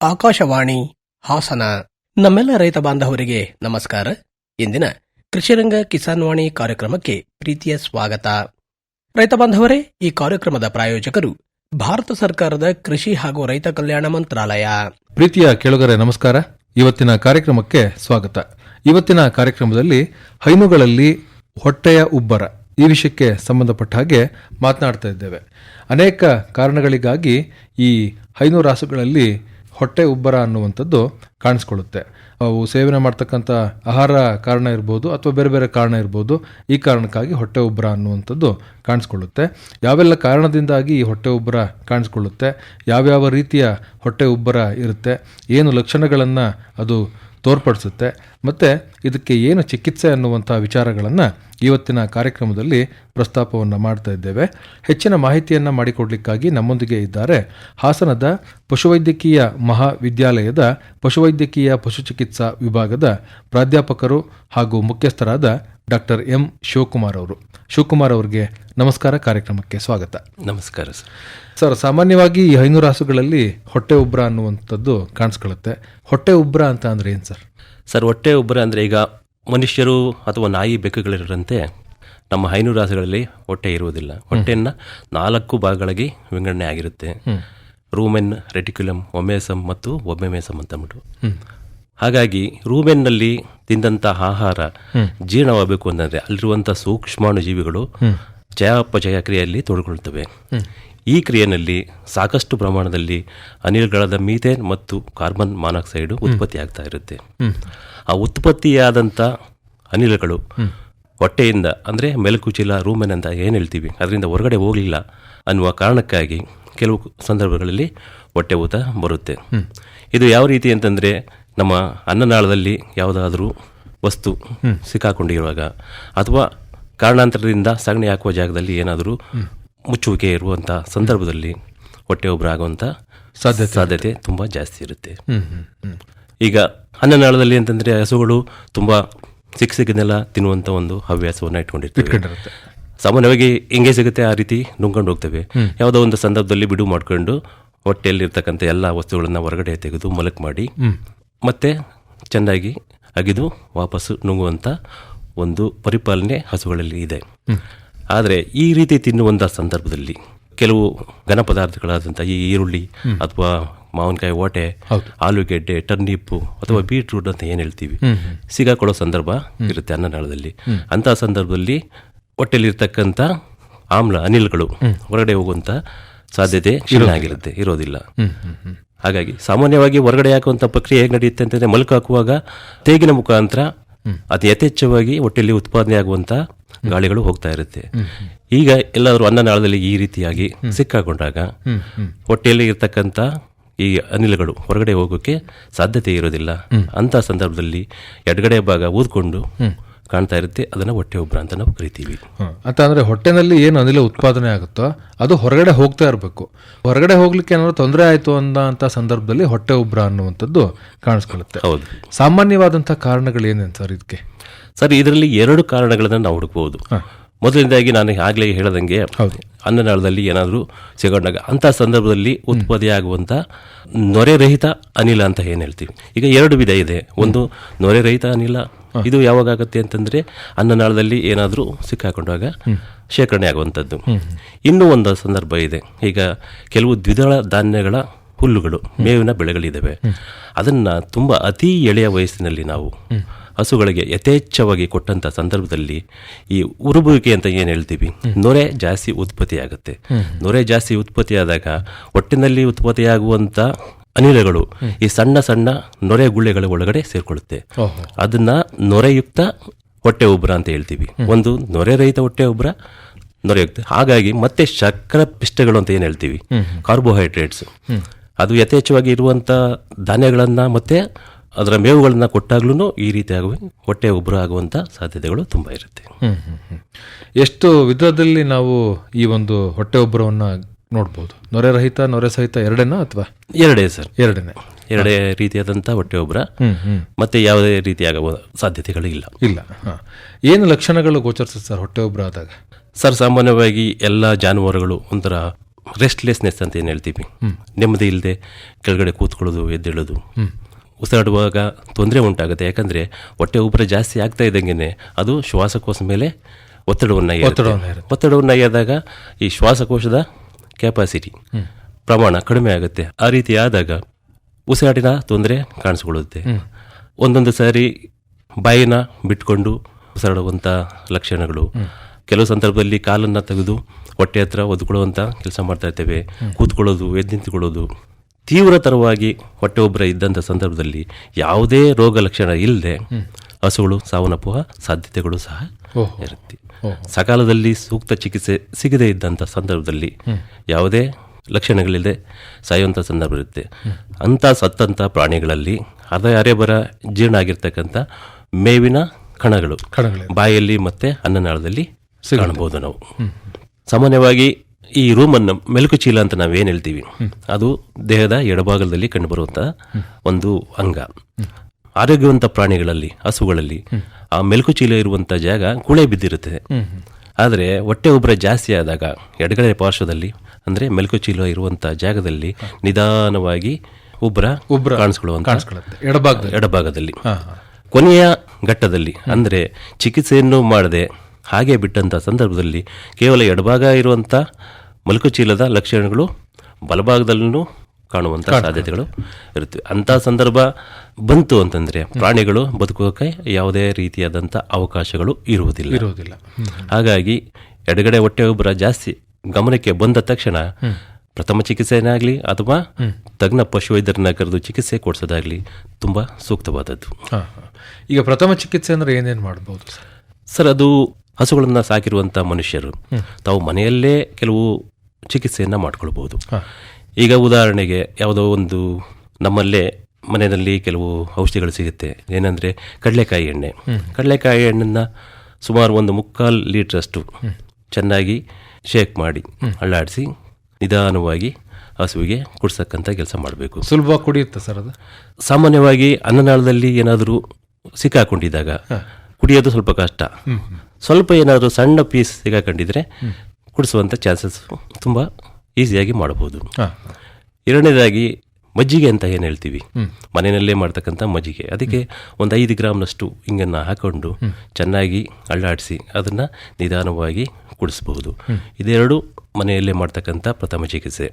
ಆಕಾಶವಾಣಿ ಹಾಸನ. ನಮ್ಮೆಲ್ಲ ರೈತ ಬಾಂಧವರಿಗೆ ನಮಸ್ಕಾರ. ಇಂದಿನ ಕೃಷಿರಂಗ ಕಿಸಾನ್ ವಾಣಿ ಕಾರ್ಯಕ್ರಮಕ್ಕೆ ಪ್ರೀತಿಯ ಸ್ವಾಗತ. ರೈತ ಬಾಂಧವರೇ, ಈ ಕಾರ್ಯಕ್ರಮದ ಪ್ರಾಯೋಜಕರು ಭಾರತ ಸರ್ಕಾರದ ಕೃಷಿ ಹಾಗೂ ರೈತ ಕಲ್ಯಾಣ ಮಂತ್ರಾಲಯ. ಪ್ರೀತಿಯ ಕೇಳುಗರೆ, ನಮಸ್ಕಾರ. ಇವತ್ತಿನ ಕಾರ್ಯಕ್ರಮಕ್ಕೆ ಸ್ವಾಗತ. ಇವತ್ತಿನ ಕಾರ್ಯಕ್ರಮದಲ್ಲಿ ಹೈನುಗಳಲ್ಲಿ ಹೊಟ್ಟೆಯ ಉಬ್ಬರ ಈ ವಿಷಯಕ್ಕೆ ಸಂಬಂಧಪಟ್ಟ ಹಾಗೆ ಮಾತನಾಡ್ತಾ ಇದ್ದೇವೆ. ಅನೇಕ ಕಾರಣಗಳಿಗಾಗಿ ಈ ಹೈನು ರಾಸುಗಳಲ್ಲಿ ಹೊಟ್ಟೆ ಉಬ್ಬರ ಅನ್ನುವಂಥದ್ದು ಕಾಣಿಸ್ಕೊಳ್ಳುತ್ತೆ. ಅವು ಸೇವನೆ ಮಾಡ್ತಕ್ಕಂಥ ಆಹಾರ ಕಾರಣ ಇರ್ಬೋದು ಅಥವಾ ಬೇರೆ ಬೇರೆ ಕಾರಣ ಇರ್ಬೋದು, ಈ ಕಾರಣಕ್ಕಾಗಿ ಹೊಟ್ಟೆ ಉಬ್ಬರ ಅನ್ನುವಂಥದ್ದು ಕಾಣಿಸ್ಕೊಳ್ಳುತ್ತೆ. ಯಾವೆಲ್ಲ ಕಾರಣದಿಂದಾಗಿ ಈ ಹೊಟ್ಟೆ ಉಬ್ಬರ ಕಾಣಿಸ್ಕೊಳ್ಳುತ್ತೆ? ಯಾವ್ಯಾವ ರೀತಿಯ ಹೊಟ್ಟೆ ಉಬ್ಬರ ಇರುತ್ತೆ? ಏನು ಲಕ್ಷಣಗಳನ್ನು ಅದು ತೋರ್ಪಡಿಸುತ್ತೆ? ಮತ್ತು ಇದಕ್ಕೆ ಏನು ಚಿಕಿತ್ಸೆ ಅನ್ನುವಂಥ ವಿಚಾರಗಳನ್ನು ಇವತ್ತಿನ ಕಾರ್ಯಕ್ರಮದಲ್ಲಿ ಪ್ರಸ್ತಾಪವನ್ನು ಮಾಡ್ತಾ ಇದ್ದೇವೆ. ಹೆಚ್ಚಿನ ಮಾಹಿತಿಯನ್ನು ಮಾಡಿಕೊಡ್ಲಿಕ್ಕಾಗಿ ನಮ್ಮೊಂದಿಗೆ ಇದ್ದಾರೆ ಹಾಸನದ ಪಶುವೈದ್ಯಕೀಯ ಮಹಾವಿದ್ಯಾಲಯದ ಪಶುವೈದ್ಯಕೀಯ ಪಶುಚಿಕಿತ್ಸಾ ವಿಭಾಗದ ಪ್ರಾಧ್ಯಾಪಕರು ಹಾಗೂ ಮುಖ್ಯಸ್ಥರಾದ ಡಾಕ್ಟರ್ ಎಂ ಶಿವಕುಮಾರ್ ಅವರು. ಶಿವಕುಮಾರ್ ಅವರಿಗೆ ನಮಸ್ಕಾರ ಕಾರ್ಯಕ್ರಮಕ್ಕೆ ಸ್ವಾಗತ. ನಮಸ್ಕಾರ ಸರ್. ಸರ್ ಸಾಮಾನ್ಯವಾಗಿ ಈ ಹೈನು ರಾಸುಗಳಲ್ಲಿ ಹೊಟ್ಟೆ ಉಬ್ರ ಅನ್ನುವಂಥದ್ದು ಕಾಣಿಸ್ಕೊಳ್ಳುತ್ತೆ. ಹೊಟ್ಟೆ ಉಬ್ರ ಅಂತ ಅಂದ್ರೆ ಏನು ಸರ್? ಸರ್ ಹೊಟ್ಟೆ ಉಬ್ಬರ ಅಂದರೆ ಈಗ ಮನುಷ್ಯರು ಅಥವಾ ನಾಯಿ ಬೆಕ್ಕುಗಳಿರಂತೆ ನಮ್ಮ ಹೈನು ರಾಸುಗಳಲ್ಲಿ ಹೊಟ್ಟೆ ಇರುವುದಿಲ್ಲ. ಹೊಟ್ಟೆಯನ್ನು ನಾಲ್ಕು ಭಾಗಗಳಾಗಿ ವಿಂಗಡಣೆ ಆಗಿರುತ್ತೆ. ರೂಮೆನ್ ರೆಟಿಕ್ಯುಲಮ್ ಒಮೇಸಮ್ ಮತ್ತು ಒಬ್ಬೆಮೇಸಮ್ ಅಂತ ಅಂದ್ಬಿಟ್ಟು. ಹಾಗಾಗಿ ರೂಮೆನ್ನಲ್ಲಿ ತಿಂದಂತಹ ಆಹಾರ ಜೀರ್ಣವಾಗಬೇಕು ಅಂತಂದರೆ ಅಲ್ಲಿರುವಂಥ ಸೂಕ್ಷ್ಮಾಣು ಜೀವಿಗಳು ಚಯಾಪಚಯ ಕ್ರಿಯೆಯಲ್ಲಿ ತೊಡಗೊಳ್ತವೆ. ಈ ಕ್ರಿಯೆಯಲ್ಲಿ ಸಾಕಷ್ಟು ಪ್ರಮಾಣದಲ್ಲಿ ಅನಿಲಗಳಾದ ಮೀಥೇನ್ ಮತ್ತು ಕಾರ್ಬನ್ ಮಾನಾಕ್ಸೈಡ್ ಉತ್ಪತ್ತಿ ಆಗ್ತಾ ಇರುತ್ತೆ. ಆ ಉತ್ಪತ್ತಿಯಾದಂಥ ಅನಿಲಗಳು ಹೊಟ್ಟೆಯಿಂದ ಅಂದರೆ ಮೆಲುಕುಚೀಲ ರೂಮೆನ್ ಅಂತ ಏನು ಹೇಳ್ತೀವಿ ಅದರಿಂದ ಹೊರಗಡೆ ಹೋಗಲಿಲ್ಲ ಅನ್ನುವ ಕಾರಣಕ್ಕಾಗಿ ಕೆಲವು ಸಂದರ್ಭಗಳಲ್ಲಿ ಹೊಟ್ಟೆ ಊತ ಬರುತ್ತೆ. ಇದು ಯಾವ ರೀತಿ ಅಂತಂದರೆ ನಮ್ಮ ಅನ್ನನಾಳದಲ್ಲಿ ಯಾವುದಾದ್ರೂ ವಸ್ತು ಸಿಕ್ಕಾಕೊಂಡಿರುವಾಗ ಅಥವಾ ಕಾರಣಾಂತರದಿಂದ ಸಗಣಿ ಹಾಕುವ ಜಾಗದಲ್ಲಿ ಏನಾದರೂ ಮುಚ್ಚುವಿಕೆ ಇರುವಂಥ ಸಂದರ್ಭದಲ್ಲಿ ಹೊಟ್ಟೆ ಒಬ್ಬರಾಗುವಂಥ ಸಾಧ್ಯತೆ ಸಾಧ್ಯತೆ ತುಂಬ ಜಾಸ್ತಿ ಇರುತ್ತೆ. ಈಗ ಅನ್ನನಾಳದಲ್ಲಿ ಅಂತಂದರೆ ಹಸುಗಳು ತುಂಬ ಸಿಕ್ಕ ಸಿಕ್ಕದನ್ನೆಲ್ಲ ತಿನ್ನುವಂಥ ಒಂದು ಹವ್ಯಾಸವನ್ನು ಇಟ್ಕೊಂಡಿರ್ತೀವಿ. ಸಾಮಾನ್ಯವಾಗಿ ಹೆಂಗೆ ಸಿಗುತ್ತೆ ಆ ರೀತಿ ನುಂಗ್ಕೊಂಡು ಹೋಗ್ತವೆ. ಯಾವುದೋ ಒಂದು ಸಂದರ್ಭದಲ್ಲಿ ಬಿಡು ಮಾಡ್ಕೊಂಡು ಹೊಟ್ಟೆಯಲ್ಲಿರ್ತಕ್ಕಂಥ ಎಲ್ಲ ವಸ್ತುಗಳನ್ನ ಹೊರಗಡೆ ತೆಗೆದು ಮಲಕ್ ಮಾಡಿ ಮತ್ತೆ ಚೆನ್ನಾಗಿ ಅಗಿದು ವಾಪಸ್ಸು ನುಂಗುವಂಥ ಒಂದು ಪರಿಪಾಲನೆ ಹಸುಗಳಲ್ಲಿ ಇದೆ. ಆದರೆ ಈ ರೀತಿ ತಿನ್ನುವಂಥ ಸಂದರ್ಭದಲ್ಲಿ ಕೆಲವು ಘನ ಪದಾರ್ಥಗಳಾದಂಥ ಈ ಈರುಳ್ಳಿ ಅಥವಾ ಮಾವಿನಕಾಯಿ ಓಟೆ ಆಲೂಗೆಡ್ಡೆ ಟರ್ನಿಪ್ಪು ಅಥವಾ ಬೀಟ್ರೂಟ್ ಅಂತ ಏನು ಹೇಳ್ತೀವಿ ಸಿಗಾಕೊಳ್ಳೋ ಸಂದರ್ಭ ಇರುತ್ತೆ ಅನ್ನನಾಳದಲ್ಲಿ. ಅಂತಹ ಸಂದರ್ಭದಲ್ಲಿ ಹೊಟ್ಟೆಲಿರ್ತಕ್ಕಂಥ ಆಮ್ಲ ಅನಿಲಗಳು ಹೊರಗಡೆ ಹೋಗುವಂಥ ಸಾಧ್ಯತೆ ಆಗಿರುತ್ತೆ ಇರೋದಿಲ್ಲ. ಹಾಗಾಗಿ ಸಾಮಾನ್ಯವಾಗಿ ಹೊರಗಡೆ ಹಾಕುವಂಥ ಪ್ರಕ್ರಿಯೆ ಹೇಗೆ ನಡೆಯುತ್ತೆ ಅಂತಂದ್ರೆ ಮಲ್ಕು ಹಾಕುವಾಗ ತೇಗಿನ ಮುಖಾಂತರ ಅತಿ ಯಥೇಚ್ಛವಾಗಿ ಹೊಟ್ಟೆಯಲ್ಲಿ ಉತ್ಪಾದನೆ ಆಗುವಂಥ ಗಾಳಿಗಳು ಹೋಗ್ತಾ ಇರುತ್ತೆ. ಈಗ ಎಲ್ಲಾದರೂ ಅನ್ನನಾಳದಲ್ಲಿ ಈ ರೀತಿಯಾಗಿ ಸಿಕ್ಕಾಕೊಂಡಾಗ ಹೊಟ್ಟೆಯಲ್ಲಿ ಇರ್ತಕ್ಕಂಥ ಈ ಅನಿಲಗಳು ಹೊರಗಡೆ ಹೋಗೋಕ್ಕೆ ಸಾಧ್ಯತೆ ಇರೋದಿಲ್ಲ. ಅಂತ ಸಂದರ್ಭದಲ್ಲಿ ಎಡಗಡೆ ಭಾಗ ಊದ್ಕೊಂಡು ಕಾಣ್ತಾ ಇರುತ್ತೆ. ಅದನ್ನ ಹೊಟ್ಟೆ ಉಬ್ರ ಅಂತ ನಾವು ಕರಿತೀವಿ. ಅಂತ ಅಂದರೆ ಹೊಟ್ಟೆನಲ್ಲಿ ಏನು ಅನಿಲ ಉತ್ಪಾದನೆ ಆಗುತ್ತೋ ಅದು ಹೊರಗಡೆ ಹೋಗ್ತಾ ಇರಬೇಕು. ಹೊರಗಡೆ ಹೋಗ್ಲಿಕ್ಕೆ ಏನಾದ್ರು ತೊಂದರೆ ಆಯಿತು ಅಂತ ಸಂದರ್ಭದಲ್ಲಿ ಹೊಟ್ಟೆ ಉಬ್ರ ಅನ್ನುವಂಥದ್ದು ಕಾಣಿಸ್ಕೊಳ್ಳುತ್ತೆ. ಹೌದು. ಸಾಮಾನ್ಯವಾದಂಥ ಕಾರಣಗಳು ಏನೇನು ಸರ್ ಇದಕ್ಕೆ? ಸರ್ ಇದರಲ್ಲಿ ಎರಡು ಕಾರಣಗಳನ್ನು ನಾವು ಹುಡುಕಬಹುದು ಮೊದಲನೇದಾಗಿ ನಾನು ಆಗ್ಲೇ ಹೇಳದಂಗೆ ಅನ್ನನಾಳದಲ್ಲಿ ಏನಾದರೂ ಸಿಗೊಂಡಾಗ ಅಂಥ ಸಂದರ್ಭದಲ್ಲಿ ಉತ್ಪತ್ತಿಯಾಗುವಂಥ ನೊರೆರಹಿತ ಅನಿಲ ಅಂತ ಏನು ಹೇಳ್ತೀವಿ. ಈಗ ಎರಡು ವಿಧ ಇದೆ. ಒಂದು ನೊರೆರಹಿತ ಅನಿಲ ಇದು ಯಾವಾಗ ಆಗುತ್ತೆ ಅಂತಂದ್ರೆ ಅನ್ನನಾಳದಲ್ಲಿ ಏನಾದರೂ ಸಿಕ್ಕಾಕೊಂಡಾಗ ಶೇಖರಣೆ ಆಗುವಂಥದ್ದು. ಇನ್ನೂ ಒಂದು ಸಂದರ್ಭ ಇದೆ. ಈಗ ಕೆಲವು ದ್ವಿದಳ ಧಾನ್ಯಗಳ ಹುಲ್ಲುಗಳು ಮೇವಿನ ಬೆಳೆಗಳಿದ್ದಾವೆ ಅದನ್ನು ತುಂಬ ಅತಿ ಎಳೆಯ ವಯಸ್ಸಿನಲ್ಲಿ ನಾವು ಹಸುಗಳಿಗೆ ಯಥೇಚ್ಛವಾಗಿ ಕೊಟ್ಟಂತ ಸಂದರ್ಭದಲ್ಲಿ ಈ ಉರುಬುವಿಕೆ ಅಂತ ಏನು ಹೇಳ್ತೀವಿ? ನೊರೆ ಜಾಸ್ತಿ ಉತ್ಪತ್ತಿ ಆಗುತ್ತೆ ನೊರೆ ಜಾಸ್ತಿ ಉತ್ಪತ್ತಿ ಆದಾಗ ಹೊಟ್ಟಿನಲ್ಲಿ ಉತ್ಪತ್ತಿಯಾಗುವಂತ ಅನಿಲಗಳು ಈ ಸಣ್ಣ ಸಣ್ಣ ನೊರೆ ಗುಳ್ಳೆಗಳ ಒಳಗಡೆ ಸೇರ್ಕೊಳ್ಳುತ್ತೆ. ಅದನ್ನ ನೊರೆಯುಕ್ತ ಹೊಟ್ಟೆ ಉಬ್ಬರ ಅಂತ ಹೇಳ್ತೀವಿ. ಒಂದು ನೊರೆ ರಹಿತ ಹೊಟ್ಟೆ ಉಬ್ಬರ ನೊರೆಯುಕ್ತ ಹಾಗಾಗಿ ಮತ್ತೆ ಶರ್ಕರ ಪಿಷ್ಟಗಳು ಅಂತ ಏನು ಹೇಳ್ತೀವಿ? ಕಾರ್ಬೋಹೈಡ್ರೇಟ್ಸ್ ಅದು ಯಥೇಚ್ಛವಾಗಿ ಇರುವಂತ ಧಾನ್ಯಗಳನ್ನ ಮತ್ತೆ ಅದರ ಮೇವುಗಳನ್ನ ಕೊಟ್ಟಾಗ್ಲೂ ಈ ರೀತಿಯಾಗಿ ಹೊಟ್ಟೆ ಉಬ್ಬರ ಆಗುವಂತ ಸಾಧ್ಯತೆಗಳು ತುಂಬಾ ಇರುತ್ತೆ. ಎಷ್ಟು ವಿಧದಲ್ಲಿ ನಾವು ಈ ಒಂದು ಹೊಟ್ಟೆ ಉಬ್ಬರವನ್ನ ನೋಡ್ಬೋದು? ನೊರೆ ರಹಿತ ನೊರೆ ಸಹಿತ ಎರಡೇನಾ ಅಥವಾ? ಎರಡೇ ಸರ್. ಎರಡನೇ. ಎರಡೇ ರೀತಿಯಾದಂಥ ಹೊಟ್ಟೆ ಉಬ್ಬರ ಮತ್ತೆ ಯಾವುದೇ ರೀತಿಯಾಗುವ ಸಾಧ್ಯತೆಗಳು ಇಲ್ಲ. ಇಲ್ಲ ಏನು ಲಕ್ಷಣಗಳು ಗೋಚರಿಸುತ್ತೆ ಸರ್ ಹೊಟ್ಟೆ ಉಬ್ಬರ ಆದಾಗ? ಸರ್ ಸಾಮಾನ್ಯವಾಗಿ ಎಲ್ಲ ಜಾನುವಾರುಗಳು ಒಂಥರ ರೆಸ್ಟ್ಲೆಸ್ನೆಸ್ ಅಂತ ಏನು ಹೇಳ್ತೀವಿ? ನೆಮ್ಮದಿ ಇಲ್ಲದೆ ಕೆಳಗಡೆ ಕೂತ್ಕೊಳ್ಳೋದು ಎದ್ದೇಳೋದು. ಉಸಿರಾಡುವಾಗ ತೊಂದರೆ ಉಂಟಾಗುತ್ತೆ. ಯಾಕಂದರೆ ಹೊಟ್ಟೆ ಉಬ್ಬರ ಜಾಸ್ತಿ ಆಗ್ತಾ ಇದ್ದಂಗೆ ಅದು ಶ್ವಾಸಕೋಶ ಮೇಲೆ ಒತ್ತಡವನ್ನು ಒತ್ತಡವನ್ನ ಒತ್ತಡವನ್ನು ಏರಿದಾಗ ಈ ಶ್ವಾಸಕೋಶದ ಕೆಪಾಸಿಟಿ ಪ್ರಮಾಣ ಕಡಿಮೆ ಆಗುತ್ತೆ. ಆ ರೀತಿ ಆದಾಗ ಉಸಿರಾಟಿನ ತೊಂದರೆ ಕಾಣಿಸ್ಕೊಳ್ಳುತ್ತೆ. ಒಂದೊಂದು ಸಾರಿ ಬಾಯಿನ ಬಿಟ್ಕೊಂಡು ಉಸಿರಾಡುವಂಥ ಲಕ್ಷಣಗಳು. ಕೆಲವು ಸಂದರ್ಭದಲ್ಲಿ ಕಾಲನ್ನು ತೆಗೆದು ಹೊಟ್ಟೆ ಹತ್ರ ಒದ್ಕೊಳ್ಳುವಂಥ ಕೆಲಸ ಮಾಡ್ತಾ ಇರ್ತೇವೆ. ಕೂತ್ಕೊಳ್ಳೋದು ಎದ್ದು ನಿಂತ್ಕೊಳ್ಳೋದು ತೀವ್ರತರವಾಗಿ ಹೊಟ್ಟೆ ಒಬ್ಬರ ಇದ್ದಂಥ ಸಂದರ್ಭದಲ್ಲಿ ಯಾವುದೇ ರೋಗ ಲಕ್ಷಣ ಇಲ್ಲದೆ ಹಸುಗಳು ಸಾವನ್ನಪ್ಪುವ ಸಾಧ್ಯತೆಗಳು ಸಹ. ಇರುತ್ತೆ. ಸಕಾಲದಲ್ಲಿ ಸೂಕ್ತ ಚಿಕಿತ್ಸೆ ಸಿಗದೇ ಇದ್ದಂಥ ಸಂದರ್ಭದಲ್ಲಿ ಯಾವುದೇ ಲಕ್ಷಣಗಳಿಲ್ಲದೆ ಸಾಯುವಂಥ ಸಂದರ್ಭ ಇರುತ್ತೆ. ಅಂಥ ಸತ್ತಂಥ ಪ್ರಾಣಿಗಳಲ್ಲಿ ಅರ್ಧ ಅರೆಬರ ಜೀರ್ಣ ಆಗಿರ್ತಕ್ಕಂಥ ಮೇವಿನ ಕಣಗಳು. ಬಾಯಲ್ಲಿ ಮತ್ತೆ ಅನ್ನನಾಳದಲ್ಲಿ ಕಾಣಬಹುದು ನಾವು. ಸಾಮಾನ್ಯವಾಗಿ ಈ ರೂಮನ್ನು ಮೆಲುಕು ಚೀಲ ಅಂತ ನಾವೇನು ಹೇಳ್ತೀವಿ? ಅದು ದೇಹದ ಎಡಭಾಗದಲ್ಲಿ ಕಂಡುಬರುವಂತಹ ಒಂದು ಅಂಗ. ಆರೋಗ್ಯವಂತ ಪ್ರಾಣಿಗಳಲ್ಲಿ ಹಸುಗಳಲ್ಲಿ ಆ ಮೆಲುಕು ಚೀಲ ಇರುವಂಥ ಜಾಗ ಕುಳೆ ಬಿದ್ದಿರುತ್ತದೆ ಆದರೆ ಹೊಟ್ಟೆ ಉಬ್ಬರ ಜಾಸ್ತಿ ಆದಾಗ ಎಡಗಡೆ ಪಾರ್ಶ್ವದಲ್ಲಿ ಅಂದ್ರೆ ಮೆಲುಕು ಚೀಲ ಇರುವಂಥ ಜಾಗದಲ್ಲಿ ನಿಧಾನವಾಗಿ ಉಬ್ಬರ ಉಬ್ಬರ ಕಾಣಿಸ್ಕೊಳ್ಳುವಂತ ಕಾಣಿಸ್ಕೊಳ್ಳುತ್ತೆ. ಎಡಭಾಗದಲ್ಲಿ. ಎಡಭಾಗದಲ್ಲಿ. ಕೊನೆಯ ಘಟ್ಟದಲ್ಲಿ ಅಂದರೆ ಚಿಕಿತ್ಸೆಯನ್ನು ಮಾಡದೆ ಹಾಗೆ ಬಿಟ್ಟಂಥ ಸಂದರ್ಭದಲ್ಲಿ ಕೇವಲ ಎಡಭಾಗ ಇರುವಂಥ ಮಲ್ಕುಚೀಲದ ಲಕ್ಷಣಗಳು ಬಲಭಾಗದಲ್ಲೂ ಕಾಣುವಂಥ ಸಾಧ್ಯತೆಗಳು ಇರುತ್ತವೆ ಅಂಥ ಸಂದರ್ಭ ಬಂತು ಅಂತಂದರೆ ಪ್ರಾಣಿಗಳು ಬದುಕೋಕೆ ಯಾವುದೇ ರೀತಿಯಾದಂಥ ಅವಕಾಶಗಳು ಇರುವುದಿಲ್ಲ. ಇರುವುದಿಲ್ಲ. ಹಾಗಾಗಿ ಎಡಗಡೆ ಹೊಟ್ಟೆ ಒಬ್ಬರ ಜಾಸ್ತಿ ಗಮನಕ್ಕೆ ಬಂದ ತಕ್ಷಣ ಪ್ರಥಮ ಚಿಕಿತ್ಸೆನಾಗಲಿ ಅಥವಾ ತಜ್ಞ ಪಶುವೈದ್ಯರನ್ನ ಕರೆದು ಚಿಕಿತ್ಸೆ ಕೊಡಿಸೋದಾಗಲಿ ತುಂಬಾ ಸೂಕ್ತವಾದದ್ದು. ಈಗ ಪ್ರಥಮ ಚಿಕಿತ್ಸೆ ಅಂದರೆ ಏನೇನು ಮಾಡ್ಬೋದು ಸರ್ ಅದು ಹಸುಗಳನ್ನು ಸಾಕಿರುವಂಥ ಮನುಷ್ಯರು ತಾವು ಮನೆಯಲ್ಲೇ ಕೆಲವು ಚಿಕಿತ್ಸೆಯನ್ನು ಮಾಡ್ಕೊಳ್ಬೋದು ಈಗ ಉದಾಹರಣೆಗೆ ಯಾವುದೋ ಒಂದು ನಮ್ಮಲ್ಲೇ ಮನೆಯಲ್ಲಿ ಕೆಲವು ಔಷಧಿಗಳು ಸಿಗುತ್ತೆ. ಏನಂದರೆ ಕಡಲೆಕಾಯಿ ಎಣ್ಣೆ. ಕಡಲೆಕಾಯಿ ಎಣ್ಣೆನ ಸುಮಾರು ಒಂದು ಮುಕ್ಕಾಲು ಲೀಟ್ರಷ್ಟು ಚೆನ್ನಾಗಿ ಶೇಕ್ ಮಾಡಿ ಅಳ್ಳಾಡಿಸಿ ನಿಧಾನವಾಗಿ ಹಸುವಿಗೆ ಕುಡಿಸಕ್ಕಂಥ ಕೆಲಸ ಮಾಡಬೇಕು. ಸುಲಭ ಕುಡಿಯುತ್ತೆ ಸರ್ ಅದು? ಸಾಮಾನ್ಯವಾಗಿ ಅನ್ನನಾಳದಲ್ಲಿ ಏನಾದರೂ ಸಿಕ್ಕಾಕೊಂಡಿದ್ದಾಗ ಕುಡಿಯೋದು ಸ್ವಲ್ಪ ಕಷ್ಟ. ಸ್ವಲ್ಪ ಏನಾದರೂ ಸಣ್ಣ ಪೀಸ್ ಸಿಗಾಕೊಂಡಿದ್ರೆ ಕುಡಿಸುವಂಥ ಚಾನ್ಸಸ್ ತುಂಬ ಈಸಿಯಾಗಿ ಮಾಡಬಹುದು. ಎರಡನೇದಾಗಿ ಮಜ್ಜಿಗೆ ಅಂತ ಏನು ಹೇಳ್ತೀವಿ? ಮನೆಯಲ್ಲೇ ಮಾಡ್ತಕ್ಕಂಥ ಮಜ್ಜಿಗೆ. ಅದಕ್ಕೆ ಒಂದು ಐದು ಗ್ರಾಮ್ನಷ್ಟು ಹಿಂಗನ್ನು ಹಾಕೊಂಡು ಚೆನ್ನಾಗಿ ಅಳ್ಳಾಡಿಸಿ ಅದನ್ನು ನಿಧಾನವಾಗಿ ಕುಡಿಸಬಹುದು. ಇದೆರಡು ಮನೆಯಲ್ಲೇ ಮಾಡ್ತಕ್ಕಂಥ ಪ್ರಥಮ ಚಿಕಿತ್ಸೆ.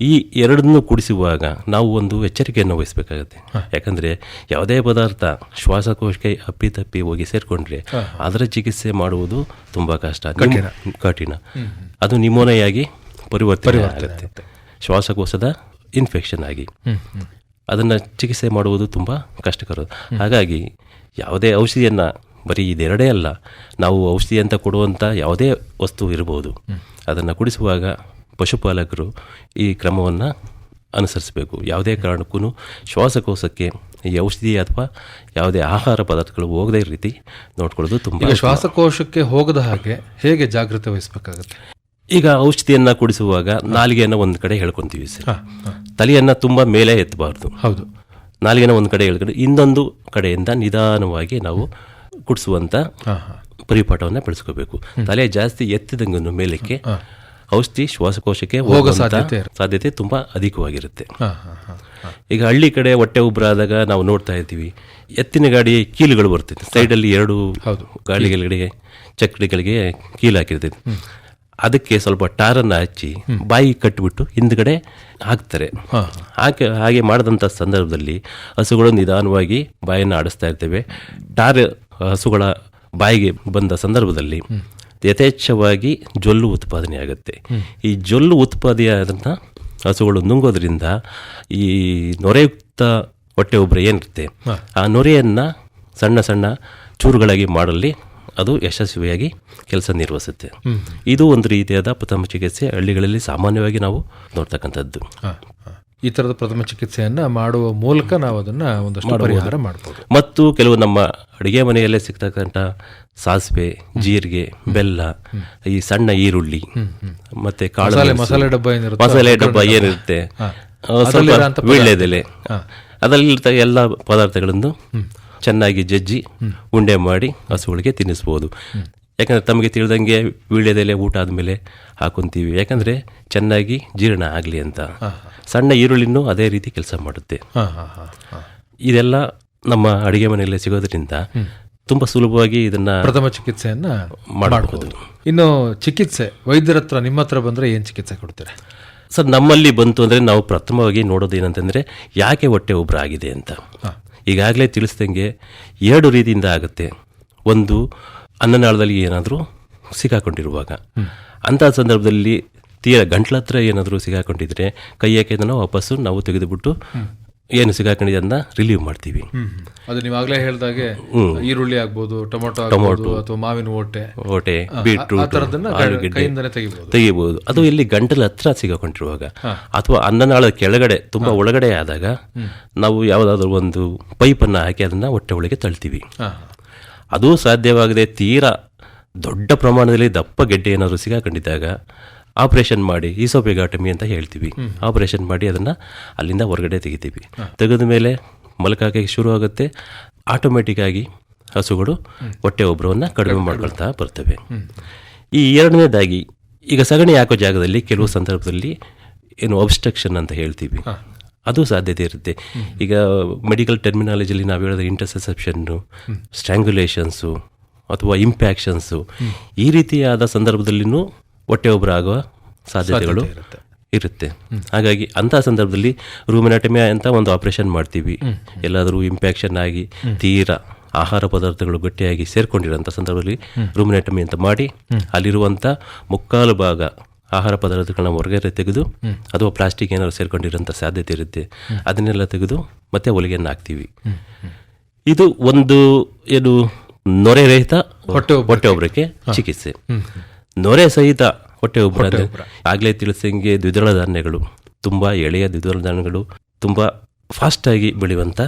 ಈ ಎರಡನ್ನೂ ಕುಡಿಸುವಾಗ ನಾವು ಒಂದು ಎಚ್ಚರಿಕೆಯನ್ನು ವಹಿಸಬೇಕಾಗುತ್ತೆ. ಯಾಕಂದ್ರೆ ಯಾವುದೇ ಪದಾರ್ಥ ಶ್ವಾಸಕೋಶಕ್ಕೆ ಅಪ್ಪಿತಪ್ಪಿ ಹೋಗಿ ಸೇರಿಕೊಂಡ್ರೆ ಅದರ ಚಿಕಿತ್ಸೆ ಮಾಡುವುದು ತುಂಬಾ ಕಷ್ಟ. ಕಠಿಣ. ಅದು ನಿಮೋನೆಯಾಗಿ ಪರಿವರ್ತನೆ ಆಗುತ್ತೆ. ಶ್ವಾಸಕೋಶದ ಇನ್ಫೆಕ್ಷನ್ ಆಗಿ. ಅದನ್ನು ಚಿಕಿತ್ಸೆ ಮಾಡುವುದು ತುಂಬ ಕಷ್ಟಕರ. ಹಾಗಾಗಿ ಯಾವುದೇ ಔಷಧಿಯನ್ನು ಬರೀ ಇದೆರಡೇ ಅಲ್ಲ ನಾವು ಔಷಧಿ ಅಂತ ಕೊಡುವಂಥ ಯಾವುದೇ ವಸ್ತು ಇರಬಹುದು ಅದನ್ನು ಕುಡಿಸುವಾಗ ಪಶುಪಾಲಕರು ಈ ಕ್ರಮವನ್ನು ಅನುಸರಿಸಬೇಕು. ಯಾವುದೇ ಕಾರಣಕ್ಕೂ ಶ್ವಾಸಕೋಶಕ್ಕೆ ಈ ಔಷಧಿ ಅಥವಾ ಯಾವುದೇ ಆಹಾರ ಪದಾರ್ಥಗಳು ಹೋಗದೇ ರೀತಿ ನೋಡ್ಕೊಳ್ಳೋದು ತುಂಬ ಶ್ವಾಸಕೋಶಕ್ಕೆ ಹೋಗದ ಹಾಗೆ ಹೇಗೆ ಜಾಗೃತಿ ವಹಿಸಬೇಕಾಗುತ್ತೆ? ಈಗ ಔಷಧಿಯನ್ನು ಕುಡಿಸುವಾಗ ನಾಲಿಗೆಯನ್ನು ಒಂದು ಕಡೆ ಹೇಳ್ಕೊತೀವಿ ಸರ್. ತಲೆಯನ್ನು ತುಂಬ ಮೇಲೆ ಎತ್ತಬಾರ್ದು. ಹೌದು. ನಾಲಿಗೆನ ಒಂದು ಕಡೆ ಹೇಳ್ಕೊಂಡು ಇನ್ನೊಂದು ಕಡೆಯಿಂದ ನಿಧಾನವಾಗಿ ನಾವು ಕುಡಿಸುವಂಥ ಪರಿಪಾಠವನ್ನು ಬೆಳೆಸ್ಕೋಬೇಕು. ತಲೆ ಜಾಸ್ತಿ ಎತ್ತಿದಂಗನ್ನು ಮೇಲಕ್ಕೆ ಔಷಧಿ ಶ್ವಾಸಕೋಶಕ್ಕೆ ಹೋಗೋ ಸಾಧ್ಯತೆ ಸಾಧ್ಯತೆ ತುಂಬಾ ಅಧಿಕವಾಗಿರುತ್ತೆ. ಈಗ ಹಳ್ಳಿ ಕಡೆ ಹೊಟ್ಟೆ ಉಬ್ಬರಾದಾಗ ನಾವು ನೋಡ್ತಾ ಇರ್ತೀವಿ ಎತ್ತಿನ ಗಾಡಿ ಕೀಲುಗಳು ಬರ್ತೈತೆ ಸೈಡಲ್ಲಿ ಎರಡು. ಗಾಡಿಗಳಿಗೆ ಚಕ್ರಗಳಿಗೆ ಕೀಲು ಹಾಕಿರ್ತೈತೆ ಅದಕ್ಕೆ ಸ್ವಲ್ಪ ಟಾರನ್ನು ಹಚ್ಚಿ ಬಾಯಿ ಕಟ್ಟಿಬಿಟ್ಟು ಹಿಂದ್ಗಡೆ ಹಾಕ್ತಾರೆ. ಹಾಕಿ ಹಾಗೆ ಹಾಗೆ ಮಾಡಿದಂಥ ಸಂದರ್ಭದಲ್ಲಿ ಹಸುಗಳು ನಿಧಾನವಾಗಿ ಬಾಯನ್ನು ಆಡಿಸ್ತಾ ಇರ್ತೇವೆ. ಟಾರ್ ಹಸುಗಳ ಬಾಯಿಗೆ ಬಂದ ಸಂದರ್ಭದಲ್ಲಿ ಯಥೇಚ್ಛವಾಗಿ ಜೊಲ್ಲು ಉತ್ಪಾದನೆ ಆಗುತ್ತೆ. ಈ ಜೊಲ್ಲು ಉತ್ಪಾದನೆಯಾದಂಥ ಹಸುಗಳು ನುಂಗೋದ್ರಿಂದ ಈ ನೊರೆಯುಕ್ತ ಹೊಟ್ಟೆ ಒಬ್ಬರು ಏನಿರುತ್ತೆ? ಆ ನೊರೆಯನ್ನು ಸಣ್ಣ ಸಣ್ಣ ಚೂರುಗಳಾಗಿ ಮಾಡಲಿ ಅದು ಯಶಸ್ವಿಯಾಗಿ ಕೆಲಸ ನಿರ್ವಹಿಸುತ್ತೆ. ಇದು ಒಂದು ರೀತಿಯಾದ ಪ್ರಥಮ ಚಿಕಿತ್ಸೆ ಹಳ್ಳಿಗಳಲ್ಲಿ ಸಾಮಾನ್ಯವಾಗಿ ನಾವು ನೋಡ್ತಕ್ಕಂಥದ್ದು. ಈ ತರದ ಪ್ರಥಮ ಚಿಕಿತ್ಸೆಯನ್ನ ಮಾಡುವ ಮೂಲಕ ನಾವು ಅದನ್ನ ಒಂದಷ್ಟು ಪರಿಹಾರ ಮಾಡ್ಬೋದು. ಮತ್ತು ಕೆಲವು ನಮ್ಮ ಅಡುಗೆ ಮನೆಯಲ್ಲೇ ಸಿಗ್ತಕ್ಕಂಥ ಸಾಸಿವೆ ಜೀರಿಗೆ ಬೆಲ್ಲ ಈ ಸಣ್ಣ ಈರುಳ್ಳಿ ಮತ್ತೆ ಕಾಳು ಮಸಾಲೆ ಡಬ್ಬ ಏನಿರುತ್ತೆ ಮಸಾಲೆ ಡಬ್ಬ ಏನಿರುತ್ತೆ? ವೀಳ್ಯದೆಲೆ. ಅದರಲ್ಲಿರ್ತ ಎಲ್ಲ ಪದಾರ್ಥಗಳನ್ನು ಚೆನ್ನಾಗಿ ಜಜ್ಜಿ ಉಂಡೆ ಮಾಡಿ ಹಸುಗಳಿಗೆ ತಿನ್ನಿಸ್ಬೋದು. ಯಾಕಂದರೆ ತಮಗೆ ತಿಳಿದಂಗೆ ವೀಳ್ಯದೆಲೆ ಊಟ ಆದಮೇಲೆ ಹಾಕೊತೀವಿ. ಯಾಕಂದರೆ ಚೆನ್ನಾಗಿ ಜೀರ್ಣ ಆಗಲಿ ಅಂತ. ಸಣ್ಣ ಈರುಳ್ಳಿನೂ ಅದೇ ರೀತಿ ಕೆಲಸ ಮಾಡುತ್ತೆ. ಇದೆಲ್ಲ ನಮ್ಮ ಅಡುಗೆ ಮನೆಯಲ್ಲೇ ಸಿಗೋದ್ರಿಂದ ತುಂಬ ಸುಲಭವಾಗಿ ಇದನ್ನ ಪ್ರಥಮ ಚಿಕಿತ್ಸೆಯನ್ನು ಮಾಡಬಹುದು ಇನ್ನು ಚಿಕಿತ್ಸೆ ವೈದ್ಯರ ಹತ್ರ ನಿಮ್ಮ ಹತ್ರ ಬಂದರೆ ಏನು ಚಿಕಿತ್ಸೆ ಕೊಡ್ತೀರಾ? ಸರ್ ನಮ್ಮಲ್ಲಿ ಬಂತು ಅಂದರೆ ನಾವು ಪ್ರಥಮವಾಗಿ ನೋಡೋದು ಏನಂತಂದರೆ ಯಾಕೆ ಹೊಟ್ಟೆ ಉಬ್ರ ಆಗಿದೆ ಅಂತ. ಈಗಾಗಲೇ ತಿಳಿಸ್ದಂಗೆ ಎರಡು ರೀತಿಯಿಂದ ಆಗುತ್ತೆ. ಒಂದು ಅನ್ನನಾಳದಲ್ಲಿ ಏನಾದರೂ ಸಿಕ್ಕಾಕೊಂಡಿರುವಾಗ. ಅಂಥ ಸಂದರ್ಭದಲ್ಲಿ ತೀರ ಗಂಟ್ಲತ್ರ ಏನಾದರೂ ಸಿಗಾಕೊಂಡಿದ್ರೆ ಕೈ ಅದನ್ನ ವಾಪಸ್ಸು ನಾವು ತೆಗೆದುಬಿಟ್ಟು ಏನು ಸಿಗಾಕೊಂಡಿದೆ ಅದನ್ನ ರಿಲೀವ್ ಮಾಡ್ತೀವಿ. ಅದು ನೀವಾಗಲೇ ಹೇಳಿದಾಗೆ ಈರುಳ್ಳಿ ಆಗ್ಬೋದು ಟೊಮೊಟೊ ಟೊಮೊಟೊ ಅಥವಾ ಮಾವಿನ ಓಟೆ. ಓಟೆ ಬೀಟ್ರೂಟ್ ತೆಗಿಬಹುದು ಅದು ಇಲ್ಲಿ ಗಂಟಲ ಹತ್ರ ಸಿಗಾಕೊಂಡಿರುವಾಗ ಅಥವಾ ಅನ್ನನಾಳದ ಕೆಳಗಡೆ ತುಂಬಾ ಒಳಗಡೆ ಆದಾಗ ನಾವು ಯಾವುದಾದ್ರೂ ಒಂದು ಪೈಪನ್ನು ಹಾಕಿ ಅದನ್ನ ಹೊಟ್ಟೆ ಒಳಗೆ ತಳ್ತೀವಿ. ಅದು ಸಾಧ್ಯವಾಗದೆ ತೀರಾ ದೊಡ್ಡ ಪ್ರಮಾಣದಲ್ಲಿ ದಪ್ಪ ಗೆಡ್ಡೆ ಏನಾದರೂ ಸಿಗಾಕೊಂಡಿದ್ದಾಗ ಆಪರೇಷನ್ ಮಾಡಿ ಈಸೋಪೆಗಾಟಮಿ ಅಂತ ಹೇಳ್ತೀವಿ. ಆಪರೇಷನ್ ಮಾಡಿ ಅದನ್ನು ಅಲ್ಲಿಂದ ಹೊರಗಡೆ ತೆಗಿತೀವಿ. ತೆಗೆದ ಮೇಲೆ ಮಲಕಾಕೆ ಶುರು ಆಗುತ್ತೆ ಆಟೋಮೆಟಿಕ್ ಆಗಿ ಹಸುಗಳು ಹೊಟ್ಟೆ ಒಬ್ಬರವನ್ನು ಕಡಿಮೆ ಮಾಡ್ಕೊಳ್ತಾ ಬರ್ತವೆ. ಈ ಎರಡನೇದಾಗಿ ಈಗ ಸಗಣಿ ಹಾಕೋ ಜಾಗದಲ್ಲಿ ಕೆಲವು ಸಂದರ್ಭದಲ್ಲಿ ಏನು ಅಬ್ಸ್ಟ್ರಕ್ಷನ್ ಅಂತ ಹೇಳ್ತೀವಿ. ಅದು ಸಾಧ್ಯತೆ ಇರುತ್ತೆ. ಈಗ ಮೆಡಿಕಲ್ ಟರ್ಮಿನಾಲಜಿಲಿ ನಾವು ಹೇಳಿದ್ರೆ ಇಂಟರ್ಸೆಸೆಪ್ಷನ್ನು ಸ್ಟ್ರ್ಯಾಂಗ್ಯುಲೇಷನ್ಸು ಅಥವಾ ಇಂಪ್ಯಾಕ್ಷನ್ಸು ಈ ರೀತಿಯಾದ ಸಂದರ್ಭದಲ್ಲಿನೂ ಹೊಟ್ಟೆ ಒಬ್ಬರು ಆಗುವ ಸಾಧ್ಯತೆಗಳು ಇರುತ್ತೆ. ಹಾಗಾಗಿ ಅಂಥ ಸಂದರ್ಭದಲ್ಲಿ ರೂಮಿನಾಟಮಿ ಅಂತ ಒಂದು ಆಪರೇಷನ್ ಮಾಡ್ತೀವಿ. ಎಲ್ಲಾದರೂ ಇಂಪ್ಯಾಕ್ಷನ್ ಆಗಿ ತೀರಾ ಆಹಾರ ಪದಾರ್ಥಗಳು ಗಟ್ಟಿಯಾಗಿ ಸೇರ್ಕೊಂಡಿರೋಂಥ ಸಂದರ್ಭದಲ್ಲಿ ರೂಮಿನಾಟಮಿ ಅಂತ ಮಾಡಿ ಅಲ್ಲಿರುವಂಥ ಮುಕ್ಕಾಲು ಭಾಗ ಆಹಾರ ಪದಾರ್ಥಗಳನ್ನ ಹೊರಗೆ ತೆಗೆದು ಅಥವಾ ಪ್ಲಾಸ್ಟಿಕ್ ಏನಾದ್ರು ಸೇರ್ಕೊಂಡಿರೋಂಥ ಸಾಧ್ಯತೆ ಇರುತ್ತೆ. ಅದನ್ನೆಲ್ಲ ತೆಗೆದು ಮತ್ತೆ ಹೊಲಿಗೆಯನ್ನು ಹಾಕ್ತೀವಿ. ಇದು ಒಂದು ಏನು ನೊರೆ ರಹಿತ ಹೊಟ್ಟೆ ಹೊಟ್ಟೆ ಒಬ್ಬರಕ್ಕೆ ಚಿಕಿತ್ಸೆ. ನೊರೆ ಸಹಿತ ಹೊಟ್ಟೆ ಒಬ್ಬರ ಆಗ್ಲೇ ತಿಳಿಸಂಗೆ ದ್ವಿದಳ ಧಾನ್ಯಗಳು ತುಂಬಾ ಎಳೆಯ ದ್ವಿದಳ ಧಾನ್ಯಗಳು ತುಂಬಾ ಫಾಸ್ಟ್ ಆಗಿ ಬೆಳೆಯುವಂತ